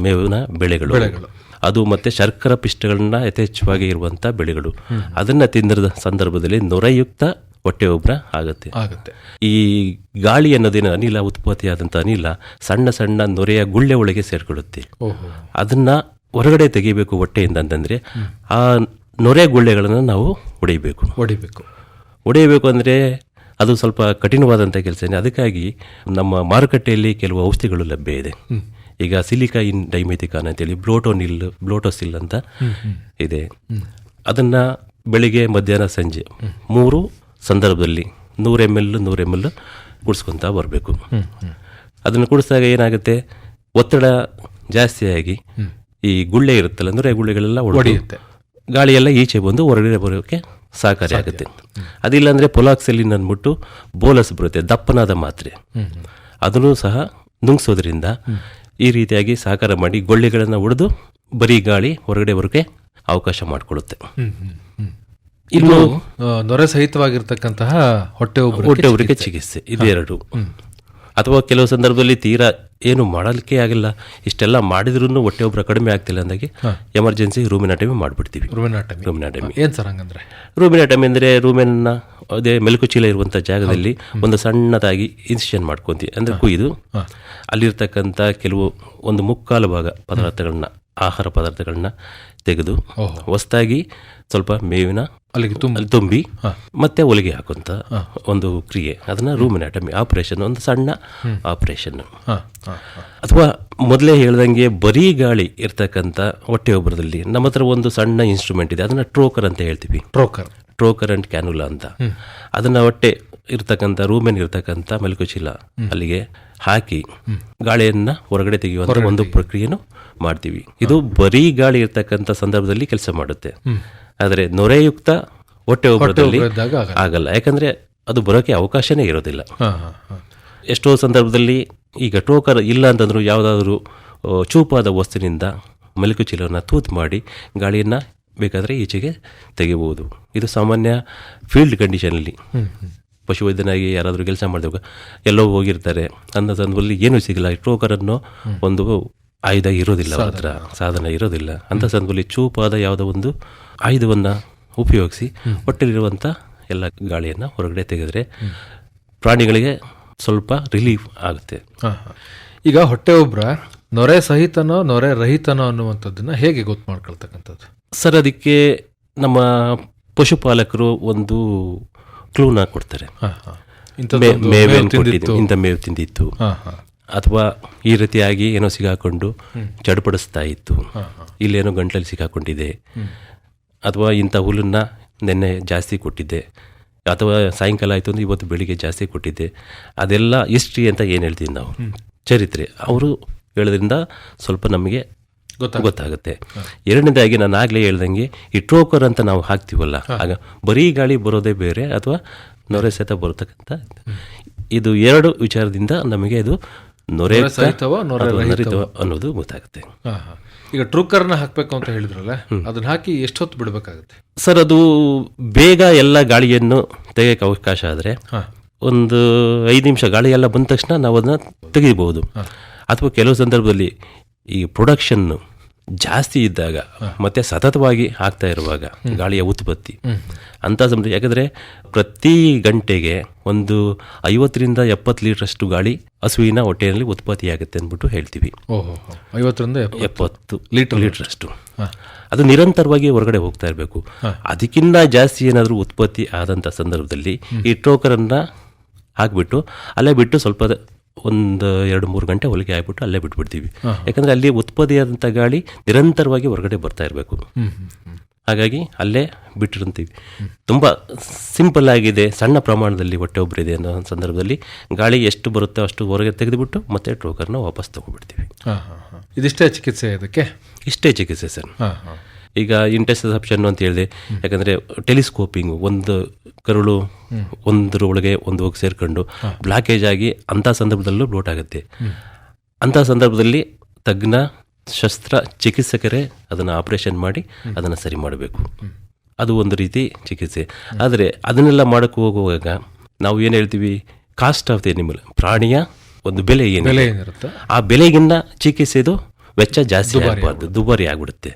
ಮೇವಿನ ಬೆಳೆಗಳು. ಅದು ಮತ್ತೆ ಶರ್ಕರ ಪಿಷ್ಟಗಳನ್ನ ಯಥೇಚ್ಛವಾಗಿ ಇರುವಂತ ಬೆಳೆಗಳು. ಅದನ್ನ ತಿಂದಿರದ ಸಂದರ್ಭದಲ್ಲಿ ನೊರೆಯುಕ್ತ ಹೊಟ್ಟೆ ಉಬ್ಬರ ಆಗುತ್ತೆ. ಆಗುತ್ತೆ. ಈ ಗಾಳಿ ಅನ್ನೋದೇನು ಅನಿಲ ಉತ್ಪತ್ತಿಯಾದಂಥ ಅನಿಲ ಸಣ್ಣ ಸಣ್ಣ ನೊರೆಯ ಗುಳ್ಳೆ ಒಳಗೆ ಸೇರ್ಕೊಳ್ಳುತ್ತೆ. ಅದನ್ನ ಹೊರಗಡೆ ತೆಗಿಬೇಕು ಹೊಟ್ಟೆಯಿಂದ ಅಂತಂದ್ರೆ ಆ ನೊರೆ ಗುಳ್ಳೆಗಳನ್ನು ನಾವು ಹೊಡಿಬೇಕು. ಹೊಡಿಬೇಕು. ಹೊಡೆಯಬೇಕು ಅಂದರೆ ಅದು ಸ್ವಲ್ಪ ಕಠಿಣವಾದಂಥ ಕೆಲಸ ಅದಕ್ಕಾಗಿ ನಮ್ಮ ಮಾರುಕಟ್ಟೆಯಲ್ಲಿ ಕೆಲವು ಔಷಧಿಗಳು ಲಭ್ಯ ಇದೆ. ಈಗ ಸಿಲಿಕಾ ಇನ್ ಡೈಮೆಥಿಕಾನ್ ಅಂತೇಳಿ ಬ್ಲೋಟೋನಿಲ್ ಬ್ಲೋಟೋಸಿಲ್ ಅಂತ ಇದೆ. ಅದನ್ನ ಬೆಳಿಗ್ಗೆ ಮಧ್ಯಾಹ್ನ ಸಂಜೆ ಮೂರು ಸಂದರ್ಭದಲ್ಲಿ ನೂರು ಎಂ ಎಲ್ ನೂರು ಎಂ ಎಲ್ ಕುಡಿಸ್ಕೊತಾ ಬರಬೇಕು. ಅದನ್ನು ಕುಡಿಸಿದಾಗ ಏನಾಗುತ್ತೆ? ಒತ್ತಡ ಜಾಸ್ತಿಯಾಗಿ ಈ ಗುಳ್ಳೆ ಇರುತ್ತಲ್ಲ ನೂರೆ ಗುಳ್ಳೆಗಳೆಲ್ಲ ಹೊಡೆಯುತ್ತೆ ಗಾಳಿಯೆಲ್ಲ ಈಚೆ ಬಂದು ಹೊರಗಡೆ ಬರೋಕ್ಕೆ ಸಹಕಾರಿ ಆಗುತ್ತೆ. ಅದಿಲ್ಲ ಅಂದರೆ ಪೊಲಾಕ್ಸೆಲಿನ್ ಅಂದ್ಬಿಟ್ಟು ಬೋಲಸ್ ಬರುತ್ತೆ ದಪ್ಪನಾದ ಮಾತ್ರೆ. ಅದನ್ನು ಸಹ ನುಂಗಿಸೋದ್ರಿಂದ ಈ ರೀತಿಯಾಗಿ ಸಹಕಾರ ಮಾಡಿ ಗೊಳ್ಳೆಗಳನ್ನು ಹೊಡೆದು ಬರೀ ಗಾಳಿ ಹೊರಗಡೆ ಬರೋಕ್ಕೆ ಅವಕಾಶ ಮಾಡಿಕೊಡುತ್ತೆ. ಇನ್ನು ನೊರೆ ಸಹಿತವಾಗಿರ್ತಕ್ಕಂತಹ ಹೊಟ್ಟೆ ಹೊಟ್ಟೆ ಉರಿಗೆ ಚಿಕಿತ್ಸೆ. ಇದೆರಡು ಅಥವಾ ಕೆಲವು ಸಂದರ್ಭದಲ್ಲಿ ತೀರಾ ಏನು ಮಾಡಲಿಕ್ಕೆ ಆಗಿಲ್ಲ. ಇಷ್ಟೆಲ್ಲ ಮಾಡಿದ್ರೂ ಹೊಟ್ಟೆ ಒಬ್ಬರ ಕಡಿಮೆ ಆಗ್ತಿಲ್ಲ ಅಂದಾಗೆ ಎಮರ್ಜೆನ್ಸಿ ರೂಮಿನಾಟಮಿ ಮಾಡಿಬಿಡ್ತೀವಿ. ರೂಮಿನಾಟಮಿ ರೂಮಿನಾಟಮಿ ಏನು ಸರ್ ಹಂಗಂದ್ರೆ? ರೂಮಿನಾಟಮಿ ಅಂದರೆ ರೂಮಿನ ಅದೇ ಮೆಲುಕು ಚೀಲ ಇರುವಂಥ ಜಾಗದಲ್ಲಿ ಒಂದು ಸಣ್ಣದಾಗಿ ಇನ್ಸಿಷನ್ ಮಾಡ್ಕೊಂತೀವಿ ಅಂದರೆ ಕುಯ್ದು ಅಲ್ಲಿರ್ತಕ್ಕಂಥ ಕೆಲವು ಒಂದು ಮುಕ್ಕಾಲು ಭಾಗ ಪದಾರ್ಥಗಳನ್ನ ಆಹಾರ ಪದಾರ್ಥಗಳನ್ನ ತೆಗೆದು ಹೊಸದಾಗಿ ಸ್ವಲ್ಪ ಮೇವಿನ ಅಲ್ಲಿಗೆ ತುಂಬಿ. ಮತ್ತೆ ಒಲಿಗೆ ಹಾಕುವಂತ ಒಂದು ಕ್ರಿಯೆ. ಅದನ್ನ ರೂಮಿನಾಟಮಿ ಆಪರೇಷನ್ ಒಂದು ಸಣ್ಣ ಆಪರೇಷನ್ ಅಥವಾ ಮೊದಲೇ ಹೇಳ್ದಂಗೆ ಬರೀ ಗಾಳಿ ಇರ್ತಕ್ಕಂಥ ಹೊಟ್ಟೆ ಒಬ್ಬರದಲ್ಲಿ ನಮ್ಮ ಹತ್ರ ಒಂದು ಸಣ್ಣ ಇನ್ಸ್ಟ್ರೂಮೆಂಟ್ ಇದೆ. ಅದನ್ನ ಟ್ರೋಕರ್ ಅಂತ ಹೇಳ್ತೀವಿ. ಟ್ರೋಕರ್. ಟ್ರೋಕರ್ ಅಂಡ್ ಕ್ಯಾನುಲಾ ಅಂತ. ಅದನ್ನ ಹೊಟ್ಟೆ ಇರ್ತಕ್ಕಂಥ ರೂಮೇನ್ ಇರ್ತಕ್ಕಂಥ ಮೆಲುಕುಚೀಲ ಅಲ್ಲಿಗೆ ಹಾಕಿ ಗಾಳಿಯನ್ನ ಹೊರಗಡೆ ತೆಗೆಯುವಂತ ಒಂದು ಪ್ರಕ್ರಿಯೆನು ಮಾಡ್ತೀವಿ. ಇದು ಬರೀ ಗಾಳಿ ಇರ್ತಕ್ಕಂಥ ಸಂದರ್ಭದಲ್ಲಿ ಕೆಲಸ ಮಾಡುತ್ತೆ. ಆದರೆ ನೊರೆಯುಕ್ತ ಹೊಟ್ಟೆ ಒಬ್ಬರದಲ್ಲಿ ಆಗಲ್ಲ. ಯಾಕಂದ್ರೆ ಅದು ಬರೋಕೆ ಅವಕಾಶನೇ ಇರೋದಿಲ್ಲ. ಎಷ್ಟೋ ಸಂದರ್ಭದಲ್ಲಿ ಈಗ ಟೋಕರ್ ಇಲ್ಲ ಅಂತಂದ್ರೂ ಯಾವುದಾದ್ರೂ ಚೂಪಾದ ವಸ್ತುವಿನಿಂದ ಮೆಲುಕು ಚೀಲವನ್ನು ತೂತು ಮಾಡಿ ಗಾಳಿಯನ್ನು ಬೇಕಾದರೆ ಈಚೆಗೆ ತೆಗಿಬಹುದು ಇದು ಸಾಮಾನ್ಯ ಫೀಲ್ಡ್ ಕಂಡೀಷನಲ್ಲಿ ಪಶುವೈದ್ಯನಾಗಿ ಯಾರಾದರೂ ಕೆಲಸ ಮಾಡಿದಾಗ ಎಲ್ಲೋ ಹೋಗಿರ್ತಾರೆ. ಅಂದ ಸಂದರ್ಭದಲ್ಲಿ ಏನೂ ಸಿಗಲ್ಲ. ಟೋಕರ್ ಅನ್ನೋ ಒಂದು ಆಯುಧ ಇರೋದಿಲ್ಲ ಮಾತ್ರ ಹತ್ರ. ಸಾಧನ. ಇರೋದಿಲ್ಲ. ಅಂಥ ಸಂದರ್ಭದಲ್ಲಿ ಚೂಪಾದ ಯಾವುದೋ ಒಂದು ಆಯುಧವನ್ನು ಉಪಯೋಗಿಸಿ ಹೊಟ್ಟೆಲಿರುವಂಥ ಎಲ್ಲ ಗಾಳಿಯನ್ನು ಹೊರಗಡೆ ತೆಗೆದ್ರೆ ಪ್ರಾಣಿಗಳಿಗೆ ಸ್ವಲ್ಪ ರಿಲೀಫ್ ಆಗುತ್ತೆ. ಈಗ ಹೊಟ್ಟೆ ಒಬ್ಬರ ನೊರೆ ಸಹಿತನೋ ನೊರೆ ರಹಿತನೋ ಅನ್ನುವಂಥದ್ದನ್ನು ಹೇಗೆ ಗೊತ್ತು ಮಾಡ್ಕೊಳ್ತಕ್ಕಂಥದ್ದು? ಸರ್ ಅದಕ್ಕೆ ನಮ್ಮ ಪಶುಪಾಲಕರು ಒಂದು ಕ್ಲೂನ ಕೊಡ್ತಾರೆ. ಇಂಥ ಮೇವು ತಿಂದಿತ್ತು. ಅಥವಾ ಈ ರೀತಿಯಾಗಿ ಏನೋ ಸಿಗಾಕೊಂಡು ಚಡಪಡಿಸ್ತಾ ಇತ್ತು. ಇಲ್ಲೇನೋ ಗಂಟಲಲ್ಲಿ ಸಿಗಾಕೊಂಡಿದೆ. ಅಥವಾ ಇಂಥ ಹುಲ್ಲನ್ನ ನಿನ್ನೆ ಜಾಸ್ತಿ ಕೊಟ್ಟಿದ್ದೆ. ಅಥವಾ ಸಾಯಂಕಾಲ ಆಯಿತು ಅಂದರೆ ಇವತ್ತು ಬೆಳಿಗ್ಗೆ ಜಾಸ್ತಿ ಕೊಟ್ಟಿದ್ದೆ. ಅದೆಲ್ಲ ಹಿಸ್ಟ್ರಿ ಅಂತ ಏನು ಹೇಳ್ತೀವಿ ನಾವು? ಚರಿತ್ರೆ. ಅವರು ಹೇಳೋದ್ರಿಂದ ಸ್ವಲ್ಪ ನಮಗೆ ಗೊತ್ತಾಗುತ್ತೆ. ಗೊತ್ತಾಗುತ್ತೆ. ಎರಡನೇದಾಗಿ ನಾನು ಆಗಲೇ ಹೇಳ್ದಂಗೆ ಈ ಟ್ರೋಕರ್ ಅಂತ ನಾವು ಹಾಕ್ತೀವಲ್ಲ ಆಗ ಬರೀ ಗಾಳಿ ಬರೋದೇ ಬೇರೆ ಅಥವಾ ನೊರೆ ಸಹಿತ ಬರತಕ್ಕಂಥ ಇದು ಎರಡು ವಿಚಾರದಿಂದ ನಮಗೆ ಇದು ನೊರೆ ಅನ್ನೋದು ಗೊತ್ತಾಗುತ್ತೆ. ಈಗ ಟ್ರೂಕರ್ನ ಹಾಕಬೇಕು ಅಂತ ಹೇಳಿದ್ರಲ್ಲ ಅದನ್ನ ಹಾಕಿ ಎಷ್ಟೊತ್ತು ಬಿಡಬೇಕಾಗುತ್ತೆ? ಸರ್ ಅದು ಬೇಗ ಎಲ್ಲ ಗಾಳಿಯನ್ನು ತೆಗೆಯಕ್ಕೆ ಅವಕಾಶ ಆದರೆ ಒಂದು ಐದು ನಿಮಿಷ ಗಾಳಿ ಎಲ್ಲ ಬಂದ ತಕ್ಷಣ ನಾವು ಅದನ್ನ ತೆಗಿಬಹುದು ಅಥವಾ ಕೆಲವು ಸಂದರ್ಭದಲ್ಲಿ ಈ ಪ್ರೊಡಕ್ಷನ್ ಜಾಸ್ತಿ ಇದ್ದಾಗ ಮತ್ತೆ ಸತತವಾಗಿ ಆಗ್ತಾ ಇರುವಾಗ ಗಾಳಿಯ ಉತ್ಪತ್ತಿ. ಅಂತ ಸಮಯ ಯಾಕಂದ್ರೆ ಪ್ರತಿ ಗಂಟೆಗೆ ಒಂದು ಐವತ್ತರಿಂದ ಎಪ್ಪತ್ತು ಲೀಟ್ರಷ್ಟು ಗಾಳಿ ಹಸುವಿನ ಹೊಟ್ಟೆಯಲ್ಲಿ ಉತ್ಪತ್ತಿಯಾಗುತ್ತೆ ಅಂದ್ಬಿಟ್ಟು ಹೇಳ್ತೀವಿ. ಓಹೋ ಐವತ್ತರಿಂದ ಎಪ್ಪ- ಎಪ್ಪತ್ತು ಲೀಟರ್. ಲೀಟರ್ ಅಷ್ಟು ಅದು ನಿರಂತರವಾಗಿ ಹೊರಗಡೆ ಹೋಗ್ತಾ ಇರಬೇಕು. ಅದಕ್ಕಿಂತ ಜಾಸ್ತಿ ಏನಾದರೂ ಉತ್ಪತ್ತಿ ಆದಂಥ ಸಂದರ್ಭದಲ್ಲಿ ಈ ಟ್ರೋಕರನ್ನ ಹಾಕ್ಬಿಟ್ಟು ಅಲ್ಲೇ ಬಿಟ್ಟು ಸ್ವಲ್ಪ ಒಂದು ಎರಡು ಮೂರು ಗಂಟೆ ಹೊಲಿಗೆ ಆಗ್ಬಿಟ್ಟು ಅಲ್ಲೇ ಬಿಟ್ಬಿಡ್ತೀವಿ. ಯಾಕಂದರೆ ಅಲ್ಲಿ ಉತ್ಪತ್ತಿಯಾದಂಥ ಗಾಳಿ ನಿರಂತರವಾಗಿ ಹೊರಗಡೆ ಬರ್ತಾ ಇರಬೇಕು. ಹಾಗಾಗಿ ಅಲ್ಲೇ ಬಿಟ್ಟಿರ್ತೀವಿ ತುಂಬ ಸಿಂಪಲ್ ಆಗಿದೆ ಸಣ್ಣ ಪ್ರಮಾಣದಲ್ಲಿ ಹೊಟ್ಟೆ ಇದೆ ಅನ್ನೋ ಸಂದರ್ಭದಲ್ಲಿ ಗಾಳಿ ಎಷ್ಟು ಬರುತ್ತೋ ಅಷ್ಟು ಹೊರಗೆ ತೆಗೆದುಬಿಟ್ಟು ಮತ್ತೆ ಟ್ರೋಕರ್ನ ವಾಪಸ್ ತೊಗೊಬಿಡ್ತೀವಿ. ಇದಿಷ್ಟೇ ಚಿಕಿತ್ಸೆ ಇದಕ್ಕೆ? ಇಷ್ಟೇ ಚಿಕಿತ್ಸೆ ಸರ್. ಈಗ ಇಂಟರ್ಸೆಪ್ಷನ್ ಅಂತ ಹೇಳಿದೆ. ಯಾಕಂದ್ರೆ ಟೆಲಿಸ್ಕೋಪಿಂಗ್ ಒಂದು ಕರುಳು ಒಂದರ ಒಳಗೆ ಒಂದು ಹೋಗಿ ಸೇರ್ಕೊಂಡು ಬ್ಲಾಕೇಜ್ ಆಗಿ ಅಂಥ ಸಂದರ್ಭದಲ್ಲೂ ಬ್ಲೋಟ್ ಆಗುತ್ತೆ. ಅಂಥ ಸಂದರ್ಭದಲ್ಲಿ ತಜ್ಞ ಶಸ್ತ್ರ ಚಿಕಿತ್ಸಕರೇ ಅದನ್ನು ಆಪರೇಷನ್ ಮಾಡಿ ಅದನ್ನು ಸರಿ ಮಾಡಬೇಕು. ಅದು ಒಂದು ರೀತಿ ಚಿಕಿತ್ಸೆ. ಆದರೆ ಅದನ್ನೆಲ್ಲ ಮಾಡೋಕ್ಕೆ ಹೋಗುವಾಗ ನಾವು ಏನು ಹೇಳ್ತೀವಿ? ಕಾಸ್ಟ್ ಆಫ್ ದಿ ಎನಿಮಲ್ ಪ್ರಾಣಿಯ ಒಂದು ಬೆಲೆ ಏನು ಆ ಬೆಲೆಗಿನ್ನ ಚಿಕಿತ್ಸೆದು ವೆಚ್ಚ ಜಾಸ್ತಿ ಆಗಬಾರ್ದು ದುಬಾರಿ ಆಗ್ಬಿಡುತ್ತೆ.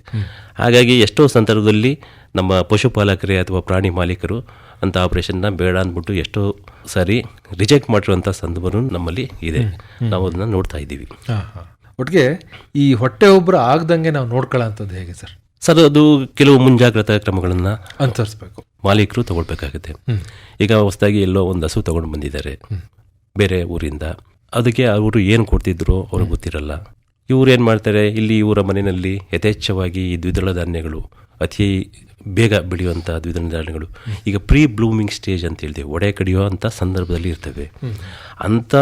ಹಾಗಾಗಿ ಎಷ್ಟೋ ಸಂದರ್ಭದಲ್ಲಿ ನಮ್ಮ ಪಶುಪಾಲಕರೇ ಅಥವಾ ಪ್ರಾಣಿ ಮಾಲೀಕರು ಅಂತ ಆಪರೇಷನ್ನ ಬೇಡ ಅಂದ್ಬಿಟ್ಟು ಎಷ್ಟೋ ಸಾರಿ ರಿಜೆಕ್ಟ್ ಮಾಡಿರುವಂಥ ಸಂದರ್ಭನೂ ನಮ್ಮಲ್ಲಿ ಇದೆ. ನಾವು ಅದನ್ನ ನೋಡ್ತಾ ಇದ್ದೀವಿ. ಒಟ್ಟಿಗೆ ಈ ಹೊಟ್ಟೆ ಒಬ್ಬರು ಆಗದಂಗೆ ನಾವು ನೋಡ್ಕೊಳ್ಳೋಂಥದ್ದು ಹೇಗೆ ಸರ್? ಸರ್ ಅದು ಕೆಲವು ಮುಂಜಾಗ್ರತಾ ಕ್ರಮಗಳನ್ನು ಅನುಸರಿಸ್ಬೇಕು ಮಾಲೀಕರು ತಗೊಳ್ಬೇಕಾಗುತ್ತೆ. ಈಗ ಹೊಸದಾಗಿ ಎಲ್ಲೋ ಒಂದು ಹಸು ತಗೊಂಡು ಬಂದಿದ್ದಾರೆ. ಬೇರೆ ಊರಿಂದ. ಅದಕ್ಕೆ ಅವರು ಏನು ಕೊಡ್ತಿದ್ರು ಅವ್ರಿಗೆ ಗೊತ್ತಿರಲ್ಲ. ಇವ್ರು ಏನು ಮಾಡ್ತಾರೆ? ಇಲ್ಲಿ ಇವರ ಮನೆಯಲ್ಲಿ ಯಥೇಚ್ಛವಾಗಿ ಈ ದ್ವಿದಳ ಧಾನ್ಯಗಳು, ಅತಿ ಬೇಗ ಬೆಳೆಯುವಂಥ ದ್ವಿದಳ ಧಾನ್ಯಗಳು. ಈಗ ಪ್ರೀ ಬ್ಲೂಮಿಂಗ್ ಸ್ಟೇಜ್ ಅಂತ ಹೇಳ್ತೀವಿ. ಒಡೆ ಕಡಿಯೋ ಸಂದರ್ಭದಲ್ಲಿ ಇರ್ತವೆ. ಅಂಥ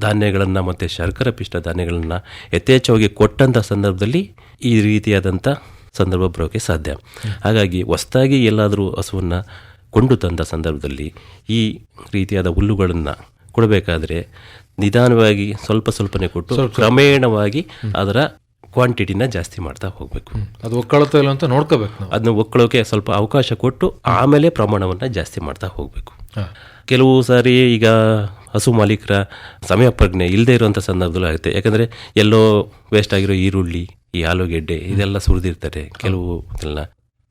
ಧಾನ್ಯಗಳನ್ನು ಮತ್ತು ಶರ್ಕರ ಪಿಷ್ಟ ಧಾನ್ಯಗಳನ್ನು ಯಥೇಚ್ಛವಾಗಿ ಕೊಟ್ಟಂಥ ಸಂದರ್ಭದಲ್ಲಿ ಈ ರೀತಿಯಾದಂಥ ಸಂದರ್ಭ ಬರೋಕ್ಕೆ ಸಾಧ್ಯ. ಹಾಗಾಗಿ ಹೊಸದಾಗಿ ಎಲ್ಲಾದರೂ ಹಸುವನ್ನು ಕೊಂಡು ತಂದ ಸಂದರ್ಭದಲ್ಲಿ ಈ ರೀತಿಯಾದ ಹುಲ್ಲುಗಳನ್ನು ಕೊಡಬೇಕಾದ್ರೆ ನಿಧಾನವಾಗಿ ಸ್ವಲ್ಪ ಸ್ವಲ್ಪನೇ ಕೊಟ್ಟು ಕ್ರಮೇಣವಾಗಿ ಅದರ ಕ್ವಾಂಟಿಟಿನ ಜಾಸ್ತಿ ಮಾಡ್ತಾ ಹೋಗಬೇಕು. ಅದು ಒಕ್ಕಳತ್ತೋ ಇಲ್ಲ ಅಂತ ನೋಡ್ಕೋಬೇಕು ಅದನ್ನ ಒಕ್ಕಳೋಕೆ ಸ್ವಲ್ಪ ಅವಕಾಶ ಕೊಟ್ಟು ಆಮೇಲೆ ಪ್ರಮಾಣವನ್ನು ಜಾಸ್ತಿ ಮಾಡ್ತಾ ಹೋಗಬೇಕು. ಕೆಲವು ಸಾರಿ ಈಗ ಹಸು ಮಾಲೀಕರ ಸಮಯ ಪ್ರಜ್ಞೆ ಇಲ್ಲದೆ ಇರುವಂಥ ಸಂದರ್ಭದಲ್ಲೂ ಆಗುತ್ತೆ. ಯಾಕಂದರೆ ಎಲ್ಲೋ ವೇಸ್ಟ್ ಆಗಿರೋ ಈರುಳ್ಳಿ ಈ ಆಲೂಗೆಡ್ಡೆ ಇದೆಲ್ಲ ಸುರಿದಿರ್ತಾರೆ ಕೆಲವು ಇದೆಲ್ಲ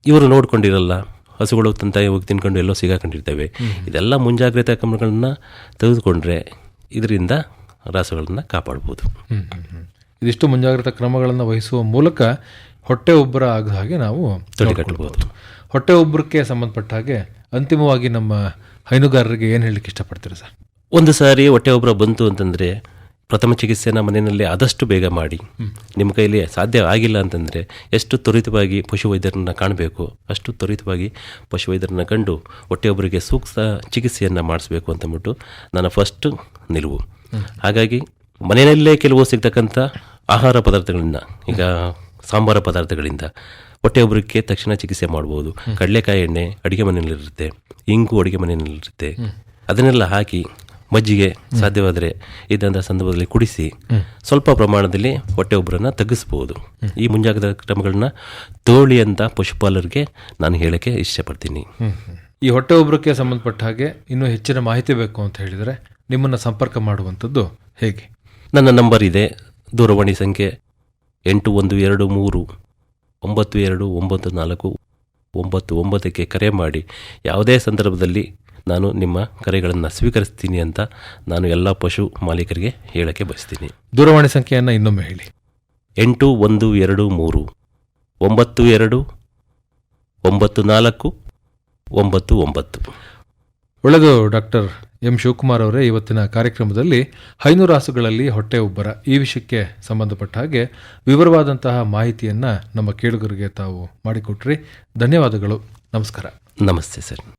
ಇವರು ನೋಡ್ಕೊಂಡಿರಲ್ಲ ಹಸುಗಳು ತಂತಾಯಿ ಹೋಗಿ ತಿನ್ಕೊಂಡು ಎಲ್ಲೋ ಸಿಗಾಕೊಂಡಿರ್ತವೆ. ಇದೆಲ್ಲ ಮುಂಜಾಗ್ರತಾ ಕ್ರಮಗಳನ್ನ ತೆಗೆದುಕೊಂಡ್ರೆ ಇದರಿಂದ ರಸಗಳನ್ನು ಕಾಪಾಡ್ಬೋದು. ಇದಿಷ್ಟು ಮುಂಜಾಗ್ರತಾ ಕ್ರಮಗಳನ್ನು ವಹಿಸುವ ಮೂಲಕ ಹೊಟ್ಟೆ ಉಬ್ಬರ ಆಗದ ಹಾಗೆ ನಾವು ತಡೆಗಟ್ಟಬಹುದು. ಹೊಟ್ಟೆ ಉಬ್ಬರಕ್ಕೆ ಸಂಬಂಧಪಟ್ಟ ಹಾಗೆ ಅಂತಿಮವಾಗಿ ನಮ್ಮ ಹೈನುಗಾರರಿಗೆ ಏನು ಹೇಳಲಿಕ್ಕೆ ಇಷ್ಟಪಡ್ತೀರಾ ಸರ್? ಒಂದು ಸಾರಿ ಹೊಟ್ಟೆ ಉಬ್ಬರ ಬಂತು ಅಂತಂದರೆ ಪ್ರಥಮ ಚಿಕಿತ್ಸೆನ ಮನೆಯಲ್ಲಿ ಆದಷ್ಟು ಬೇಗ ಮಾಡಿ. ನಿಮ್ಮ ಕೈಯಲ್ಲಿ ಸಾಧ್ಯ ಆಗಿಲ್ಲ ಅಂತಂದರೆ ಎಷ್ಟು ತ್ವರಿತವಾಗಿ ಪಶುವೈದ್ಯರನ್ನ ಕಾಣಬೇಕು ಅಷ್ಟು ತ್ವರಿತವಾಗಿ ಪಶುವೈದ್ಯರನ್ನ ಕಂಡು ಹೊಟ್ಟೆಯೊಬ್ಬರಿಗೆ ಸೂಕ್ತ ಚಿಕಿತ್ಸೆಯನ್ನು ಮಾಡಿಸ್ಬೇಕು ಅಂತಂದ್ಬಿಟ್ಟು ನನ್ನ ಫಸ್ಟ್ ನಿಲುವು. ಹಾಗಾಗಿ ಮನೆಯಲ್ಲೇ ಕೆಲವು ಸಿಗ್ತಕ್ಕಂಥ ಆಹಾರ ಪದಾರ್ಥಗಳಿಂದ ಈಗ ಸಾಂಬಾರ ಪದಾರ್ಥಗಳಿಂದ ಹೊಟ್ಟೆಯೊಬ್ಬರಿಗೆ ತಕ್ಷಣ ಚಿಕಿತ್ಸೆ ಮಾಡ್ಬೋದು. ಕಡಲೆಕಾಯಿ ಎಣ್ಣೆ ಅಡುಗೆ ಮನೆಯಲ್ಲಿರುತ್ತೆ ಇಂಗು ಅಡುಗೆ ಮನೆಯಲ್ಲಿರುತ್ತೆ. ಅದನ್ನೆಲ್ಲ ಹಾಕಿ ಮಜ್ಜಿಗೆ ಸಾಧ್ಯವಾದರೆ ಇದ್ದಂಥ ಸಂದರ್ಭದಲ್ಲಿ ಕುಡಿಸಿ ಸ್ವಲ್ಪ ಪ್ರಮಾಣದಲ್ಲಿ ಹೊಟ್ಟೆ ಉಬ್ಬರನ್ನ ತಗ್ಗಿಸ್ಬೋದು. ಈ ಮುಂಜಾಗ್ರತಾ ಕ್ರಮಗಳನ್ನ ತೋಳಿ ಅಂತ ಪಶುಪಾಲರಿಗೆ ನಾನು ಹೇಳಕ್ಕೆ ಇಷ್ಟಪಡ್ತೀನಿ. ಈ ಹೊಟ್ಟೆ ಉಬ್ಬರಕ್ಕೆ ಸಂಬಂಧಪಟ್ಟ ಹಾಗೆ ಇನ್ನೂ ಹೆಚ್ಚಿನ ಮಾಹಿತಿ ಬೇಕು ಅಂತ ಹೇಳಿದರೆ ನಿಮ್ಮನ್ನು ಸಂಪರ್ಕ ಮಾಡುವಂಥದ್ದು ಹೇಗೆ? ನನ್ನ ನಂಬರ್ ಇದೆ. ದೂರವಾಣಿ ಸಂಖ್ಯೆ ಎಂಟು ಒಂದು ಎರಡು ಮೂರು ಒಂಬತ್ತು ಎರಡು ಒಂಬತ್ತು ನಾಲ್ಕು ಒಂಬತ್ತು ಒಂಬತ್ತಕ್ಕೆ ಕರೆ ಮಾಡಿ. ಯಾವುದೇ ಸಂದರ್ಭದಲ್ಲಿ ನಾನು ನಿಮ್ಮ ಕರೆಗಳನ್ನು ಸ್ವೀಕರಿಸ್ತೀನಿ ಅಂತ ನಾನು ಎಲ್ಲ ಪಶು ಮಾಲೀಕರಿಗೆ ಹೇಳಕ್ಕೆ ಬಯಸ್ತೀನಿ. ದೂರವಾಣಿ ಸಂಖ್ಯೆಯನ್ನು ಇನ್ನೊಮ್ಮೆ ಹೇಳಿ. ಎಂಟು ಒಂದು ಎರಡು ಮೂರು ಒಂಬತ್ತು ಎರಡು ಒಂಬತ್ತು ನಾಲ್ಕು ಒಂಬತ್ತು ಒಂಬತ್ತು. ಒಳ್ಳೆಯದು ಡಾಕ್ಟರ್ ಎಂ ಶಿವಕುಮಾರ್ ಅವರೇ ಇವತ್ತಿನ ಕಾರ್ಯಕ್ರಮದಲ್ಲಿ ಹೈನುರಾಸುಗಳಲ್ಲಿ ಹೊಟ್ಟೆ ಉಬ್ಬರ ಈ ವಿಷಯಕ್ಕೆ ಸಂಬಂಧಪಟ್ಟ ಹಾಗೆ ವಿವರವಾದಂತಹ ಮಾಹಿತಿಯನ್ನು ನಮ್ಮ ಕೇಳುಗರಿಗೆ ತಾವು ಮಾಡಿಕೊಟ್ರಿ. ಧನ್ಯವಾದಗಳು. ನಮಸ್ಕಾರ. ನಮಸ್ತೆ ಸರ್.